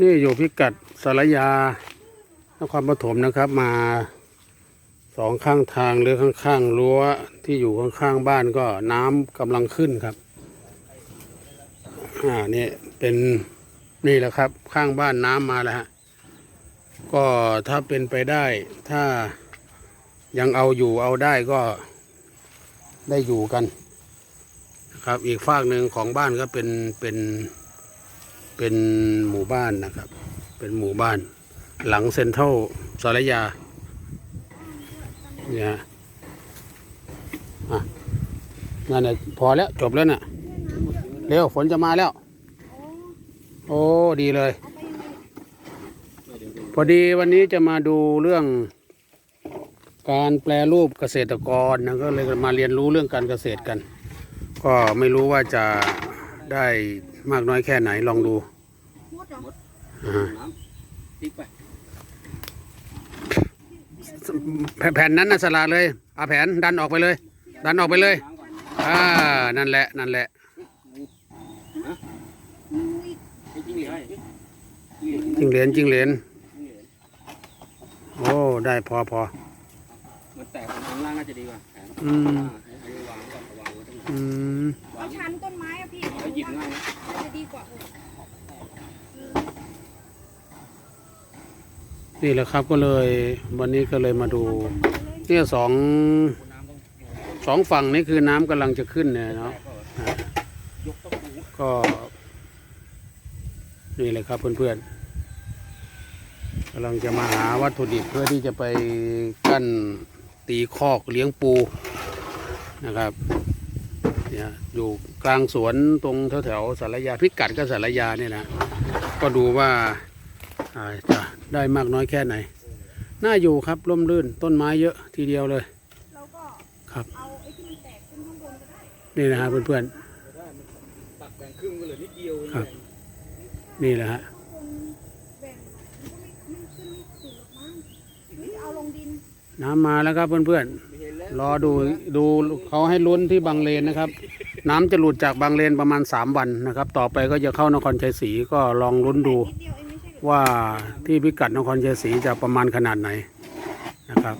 นี่อยู่พิกัดสารยานครปฐมนะครับ มาสองข้างทางหรือข้างๆรั้วที่อยู่ข้างๆบ้านก็น้ำกำลังขึ้นครับอ่านี่เป็นนี่แหละครับ ข้างบ้านน้ำมาแล้วฮะก็ถ้าเป็นไปได้ ถ้ายังเอาอยู่เอาได้ก็ได้อยู่กัน ครับอีกฝากหนึ่งของบ้านก็เป็นเป็น เป็นหมู่บ้านนะครับ เป็นหมู่บ้าน หลังเซ็นทรัลสารยาเนี่ยนั่นแหละพอแล้วจบแล้วน่ะเร็วฝนจะมาแล้ว โอ้ดีเลย พอดีวันนี้จะมาดูเรื่อง การแปลรูปเกษตรกรนะก็เลยมาเรียนรู้เรื่องการเกษตรกัน ก็ไม่รู้ว่าจะได้ มากน้อยแค่ไหนลองดูอ่าน้ำติ๊กไปแผ่นแผ่นนั้นนะสละเลยเอาแผ่นดันออกไปเลย ดันออกไปเลยน้ำก่อนอ่านั่นแหละนั่นแหละให้จิ้งเหลียให้จิ้งเหลียจิงเหรียญจิงเหรียญจิ้งเหลียโอ้ได้พอพอมันแตกข้างล่างน่าจะดีกว่าแขนอืมอ่าให้ให้วางก่อนวางไว้ตรงไหนอืมวางเอาชั้น บง่ายนะจะดีกว่านี่แหละครับก็เลยวันนี้ก็เลยมาดูเนี่ยสองสองฝั่งนี่คือน้ำกำลังจะขึ้นเนี่ยเนาะแตกก็ยกต้องดูก็ นี่เลยครับเพื่อนๆกำลังจะมาหาวัตถุดิบเพื่อที่จะไปกั้นตีคอกเลี้ยงปูนะครับ เนี่ยอยู่กลางสวนตรงแถวๆสารยาพิกัดก็สารยาเนี่ยนะก็ดูว่าจะได้มากน้อยแค่ไหน น่าอยู่ครับร่มรื่นต้นไม้เยอะทีเดียวเลยครับนี่นะฮะเพื่อนตัดแบ่งครึ่งเลยนิดเดียวครับๆนี่แหละฮะน้ำมาแล้วครับเพื่อนๆไม่เห็น รอดูดูเขาให้ลุ้นที่บางเลนนะครับ น้ำจะหลุดจากบางเลนประมาณ 3 วันนะครับ ต่อไปก็จะเข้านครชัยศรีก็ลองลุ้นดูว่าที่พิกัดนครชัยศรีจะประมาณขนาดไหนนะครับ